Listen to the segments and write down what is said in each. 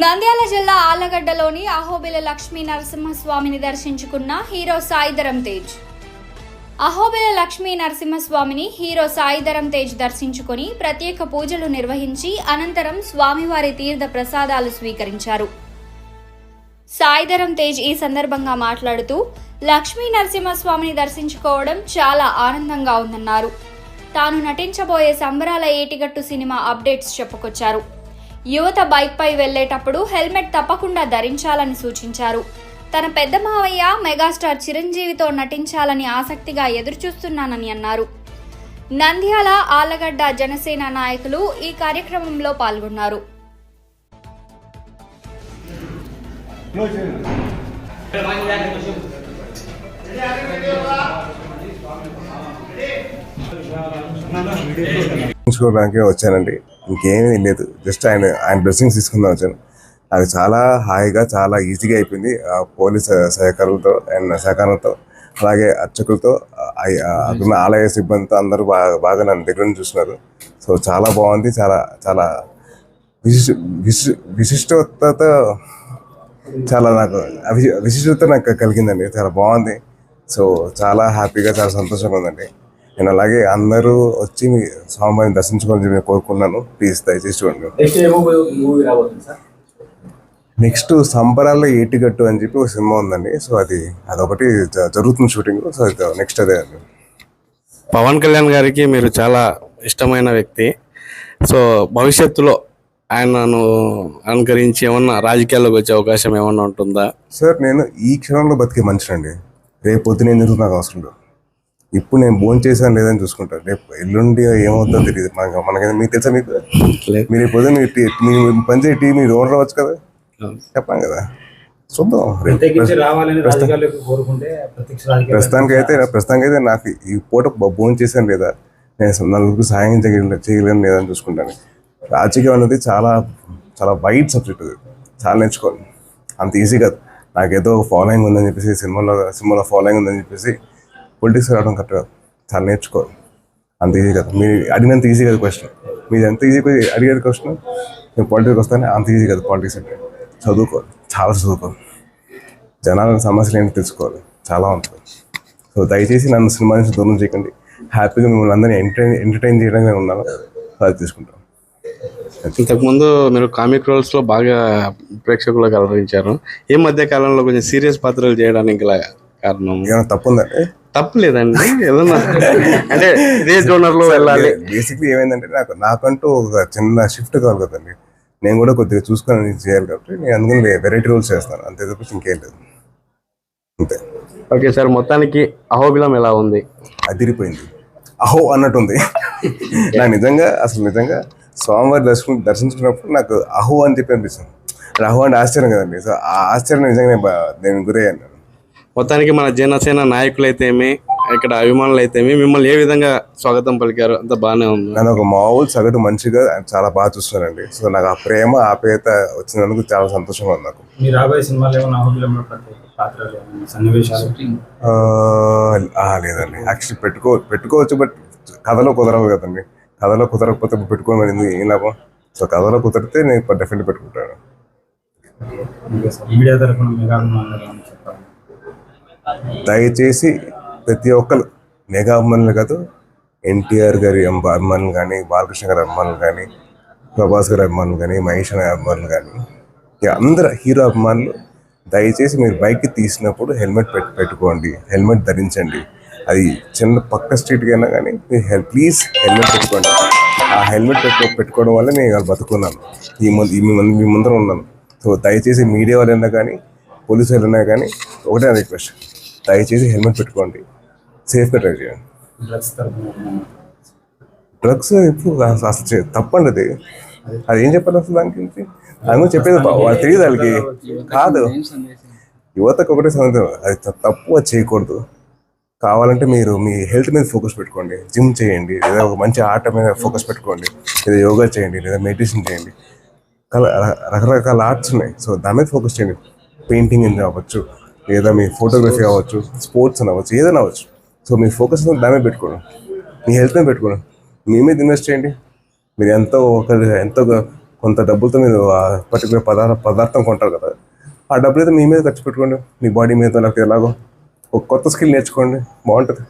నంద్యాల జిల్లా ఆలగడ్డలోని అహోబిల లక్ష్మీ నరసింహస్వామిని దర్శించుకున్న హీరో సాయిధరం తేజ్. అహోబిల లక్ష్మీ నరసింహస్వామిని హీరో సాయిధరం తేజ్ దర్శించుకొని ప్రత్యేక పూజలు నిర్వహించి అనంతరం స్వామివారి తీర్థ ప్రసాదాలు స్వీకరించారు. సాయిధరం తేజ్ ఈ సందర్భంగా మాట్లాడుతూ లక్ష్మీ నరసింహస్వామిని దర్శించుకోవడం చాలా ఆనందంగా ఉందన్నారు. తాను నటించబోయే సంబరాల ఏటిగట్టు సినిమా అప్డేట్స్ చెప్పుకొచ్చారు. యువత బైక్పై వెళ్ళేటప్పుడు హెల్మెట్ తప్పకుండా ధరించాలని సూచించారు. తన పెద్ద మావయ్య మెగాస్టార్ చిరంజీవితో నటించాలని ఆసక్తిగా ఎదురుచూస్తున్నానని అన్నారు. నంద్యాల ఆలగడ్డ జనసేన నాయకులు ఈ కార్యక్రమంలో పాల్గొన్నారు. వచ్చానండి. ఇంకేమీ లేదు. జస్ట్ ఆయన ఆయన బ్లెస్సింగ్స్ తీసుకుందాం వచ్చాను. అది చాలా హాయిగా చాలా ఈజీగా అయిపోయింది. ఆ పోలీస్ సహకారాలతో అండ్ సహకారంతో అలాగే అర్చకులతో అక్కడ ఆలయ సిబ్బందితో అందరూ బాగా బాగా నన్ను దగ్గర నుంచి చూస్తున్నారు. సో చాలా బాగుంది. చాలా చాలా విశిష్ట విశి- విశిష్టత చాలా నాకు విశిష్టత నాకు కలిగిందండి. చాలా బాగుంది. సో చాలా హ్యాపీగా చాలా సంతోషంగా ఉందండి. నేను అలాగే అందరూ వచ్చి మీ స్వామివారిని దర్శించుకోవాలని చెప్పి నేను కోరుకున్నాను. ప్లీజ్ దయచేసి చూడండి. నెక్స్ట్ ఏమో మూవీ రాబోతుంది సార్. నెక్స్ట్ సంబరాల్లో ఏటిగట్టు అని చెప్పి ఒక సినిమా ఉందండి. సో అది అదొకటి జ- జరుగుతుంది షూటింగ్. సో అది నెక్స్ట్ అదే అండి. పవన్ కళ్యాణ్ గారికి మీరు చాలా ఇష్టమైన వ్యక్తి. సో భవిష్యత్తులో ఆయనను అనుకరించి ఏమన్నా రాజకీయాల్లోకి వచ్చే అవకాశం ఏమన్నా ఉంటుందా? సార్ నేను ఈ క్షణంలో బతికే మనిషినండి. రేపు పొద్దున ఏం జరుగుతుంది నాకు అవసరం లేదు. ఇప్పుడు నేను భోజనం చేశాను లేదని చూసుకుంటాను రేపు ఎల్లుండి ఏమవుతుందో తెలియదు మనకి మనకి మీకు తెలుసా మీకు? మీరు పొద్దున మీరు టీ- మీరు పని చేయ టీ మీరు ఓనర్ అవ్వచ్చు కదా? చెప్పాం కదా. చూద్దాం ప్రస్తుతానికి అయితే ప్రస్తుతానికి అయితే నాకు ఈ పూట భోజనం చేశాను లేదా? నేను నలుగురికి సహాయం చేయగలను చేయగలను లేదా అని చూసుకుంటాను. రాజకీయం అనేది చాలా చాలా వైడ్ సబ్జెక్ట్ అది. చాలా నేర్చుకోవాలి. అంత ఈజీ కాదు. నాకు ఏదో ఒక ఫాలోయింగ్ ఉందని చెప్పేసి సినిమాలో సినిమాలో ఫాలోయింగ్ ఉందని చెప్పేసి పొలిటిక్స్ రావడం కరెక్ట్ కాదు. చాలా నేర్చుకోవాలి. అంత ఈజీ కాదు. మీరు అడిగినంత ఈజీ కాదు క్వశ్చన్ మీరు ఎంత ఈజీ అడిగేది క్వశ్చన్ నేను పాలిటిక్స్ వస్తానే అంత ఈజీ కాదు పాలిటిక్స్ అంటే. చదువుకోవాలి. చాలా చదువుకోవాలి. జనాల సమస్యలు ఏంటో తెలుసుకోవాలి. చాలా ఉంటుంది సో దయచేసి నన్ను సినిమా నుంచి దూరం చేయకండి. హ్యాపీగా మిమ్మల్ని అందరినీ ఎంటర్టైన్ ఎంటర్టైన్ చేయడానికి నేను ఉన్నాను అది తీసుకుంటాను. ఇంతకుముందు మీరు కామిక్ రోల్స్లో బాగా ప్రేక్షకులకు అలరించారు. ఈ మధ్య కాలంలో కొంచెం సీరియస్ పాత్రలు చేయడానికి కారణం? ఏమైనా తప్పు ఉందంటే తప్పు లేదండి ఏదన్నా. అంటే ఇదే జోనర్లో వెళ్ళాలి. బేసిక్లీ ఏమైందంటే నాకు నాకంటూ ఒక చిన్న షిఫ్ట్ కావాలి కదండి నేను కూడా కొద్దిగా చూసుకొని చేయాలి కాబట్టి నేను అందుకని వెరైటీ రోల్స్ చేస్తాను. అంతే తప్పించి ఇంకేం లేదు. అంతే. ఓకే సార్ మొత్తానికి అహోబిలం ఎలా ఉంది? అదిరిపోయింది. అహో అన్నట్టు ఉంది నాకు నిజంగా అసలు నిజంగా స్వామివారి దర్శనం దర్శించుకున్నప్పుడు నాకు అహో అని చెప్పి అనిపిస్తుంది. అహో అంటే ఆశ్చర్యం కదండి. సో ఆ ఆశ్చర్యం నిజంగా నేను నేను గురయ్యాను. మొత్తానికి మన జనసేన నాయకులైతేమి ఇక్కడ అభిమానులు అయితేమి మిమ్మల్ని ఏ విధంగా స్వాగతం పలికారు అంత బాగానే ఉంది. నన్ను ఒక మామూలు సగటు మనిషిగా ఆయన చాలా బాగా చూస్తున్నారండి. సో నాకు ఆ ప్రేమ ఆప్యాయత వచ్చినందుకు చాలా సంతోషంగా ఉంది నాకు. మీ రాబోయే సినిమాలు ఏమైనా పాత్రలు సన్నివేశాలు? లేదండి. యాక్చువల్లీ పెట్టుకో పెట్టుకోవచ్చు బట్ కథలో కుదరదు కదండి. కథలో కుదరకపోతే ఎందుకు? ఏం లాభం? సో కథలో కుదిరితే నేను డెఫినెట్ పెట్టుకుంటాను. మీడియా తరఫున మెగా అభిమానులు ఏమైనా చెప్పాలి దయచేసి ప్రతి ఒక్కరు మెగా అభిమానులు కాదు ఎన్టీఆర్ గారి అభిమానులు కానీ బాలకృష్ణ గారి అభిమానులు కానీ ప్రభాస్ గారి అభిమానులు కానీ మహేష్ గారి అభిమానులు కానీ ఇక అందరు హీరో అభిమానులు దయచేసి మీరు బైక్ తీసినప్పుడు హెల్మెట్ పెట్టు పెట్టుకోండి హెల్మెట్ ధరించండి. అది చిన్న పక్క స్ట్రీట్కి అయినా కానీ మీరు హెల్ ప్లీజ్ హెల్మెట్ పెట్టుకోండి. ఆ హెల్మెట్ పెట్టు పెట్టుకోవడం వల్ల నేను ఇవాళ బతుకున్నాను. ఈ ముందు మీ ముందు- మీ ముందర ఉన్నాను. సో దయచేసి మీడియా వాళ్ళైనా కానీ పోలీసు వాళ్ళైనా కానీ ఒకటే రిక్వెస్ట్. దయచేసి హెల్మెట్ పెట్టుకోండి. సేఫ్గా డ్రైవ్ చేయండి. డ్రగ్స్ ఇప్పుడు అసలు తప్పండి అది. అది. ఏం చెప్పాలి అసలు దాని గురించి దాని గురించి చెప్పేది వాళ్ళు తెలియదు వాళ్ళకి. కాదు. యువతకు ఒకటే సందేహం అది తప్పు అది చేయకూడదు. కావాలంటే మీరు మీ హెల్త్ మీద ఫోకస్ పెట్టుకోండి. జిమ్ చేయండి. లేదా ఒక మంచి ఆట మీద ఫోకస్ పెట్టుకోండి. లేదా యోగా చేయండి. లేదా మెడిటేషన్ చేయండి. కల రకరకాల ఆర్ట్స్ ఉన్నాయి. సో దాని మీద ఫోకస్ చేయండి. పెయింటింగ్ అని అవ్వచ్చు లేదా మీ ఫోటోగ్రఫీ అవ్వచ్చు స్పోర్ట్స్ అని అవ్వచ్చు ఏదైనా అవ్వచ్చు. సో మీ ఫోకస్ దాని మీద పెట్టుకోండి. మీ హెల్త్ మీద పెట్టుకోండి. మీ మీద ఇన్వెస్ట్ చేయండి. మీరు ఎంతో ఒక ఎంతో కొంత డబ్బులతో మీరు ఆ పర్టికులర్ పదార్థ పదార్థం కొంటారు కదా. ఆ డబ్బులు అయితే మీ మీద ఖర్చు పెట్టుకోండి. మీ బాడీ మీద లేకపోతే ఎలాగో. ఒక కొత్త స్కిల్ నేర్చుకోండి. బాగుంటుంది.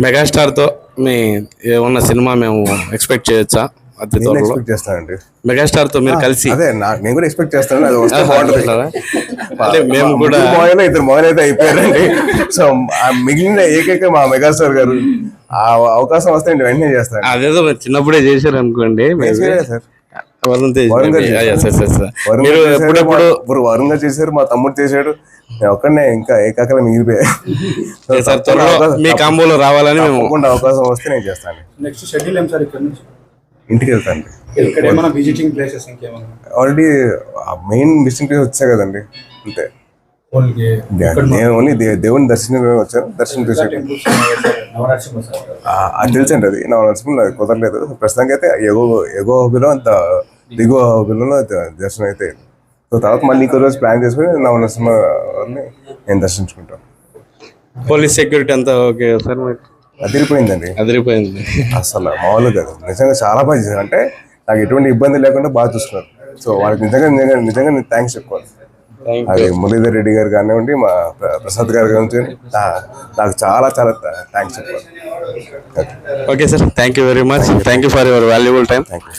మెగాస్టార్తో మీ ఏమన్నా సినిమా మేము ఎక్స్పెక్ట్ చేయొచ్చా? అతి నేను త్వరలో. ఎక్స్పెక్ట్ చేస్తానండి. మెగాస్టార్తో మీరు కలిసి? అదే నా నేను కూడా ఎక్స్పెక్ట్ చేస్తాను అది వస్తే బాగుంటుంది. అంటే మేము కూడా మోయలో ఇద్దరు మోయలు అయితే అయిపోయారండి. సో ఆ మిగిలిన ఏకైక మా మెగాస్టార్ గారు ఆ అవకాశం వస్తే నేను వెంటనే చేస్తాను. అదేదో మీరు చిన్నప్పుడే చేశారు అనుకోండి maybe. సార్. వరుణ్ తేజ్ వరుణ్ గారు maybe. Yes, yes, yes, sir. Varun మీరు గారు చేశారు, ఎప్పుడెప్పుడు మా- ఇప్పుడు వరుణ్ గారు చేశారు మా తమ్ముడు చేశాడు. నేను ఒక్కడనే ఇంకా ఏకాకల మిగిలిపోయా. సార్ త్వరలో మీ కాంబోలో రావాలని మేము తప్పకుండా అవకాశం వస్తే నేను చేస్తాను. నెక్స్ట్ షెడ్యూల్ ఏం సార్ ఇక్కడ నుంచి? ఇంటికి వెళ్తాను ఆల్రెడీ మెయిన్ విజిటింగ్ ప్లేస్ వచ్చా కదండి. అంతే. ఓన్లీ నేను ఓన్లీ దే- దేవుని దర్శనం వచ్చాను. దర్శనం నవరాత్రి ఆ, అది తెలుసండి అది. నా నరసింహ అది కుదరలేదు. ప్రస్తుతానికి అయితే ఎగో ఎగో హోబీలో అంత దిగువ హోబీలో దర్శనం అయితే. సో తర్వాత మళ్ళీ ఇంకో రోజు ప్లాన్ చేసుకుని నవ నరసింహ వారిని నేను దర్శించుకుంటాను. పోలీస్ సెక్యూరిటీ అంతా ఓకే సార్ మీకు అదిరిపోయిందండి. అదిరిపోయింది. అసలు మామూలుగా కాదు. నిజంగా చాలా బాగా చేశారు. అంటే నాకు ఎటువంటి ఇబ్బంది లేకుండా బాగా చూసుకున్నారు. సో వాళ్ళకి నిజంగా నిజంగా నిజంగా నేను థ్యాంక్స్ చెప్పుకోవాలి. అది మురళీధర్ రెడ్డి గారు కానివ్వండి మా ప్ర- ప్రసాద్ గారు కానివ్వండి నాకు చాలా చాలా థ్యాంక్స్ చెప్పాలి okay sir thank you very much thank you for your valuable time thank you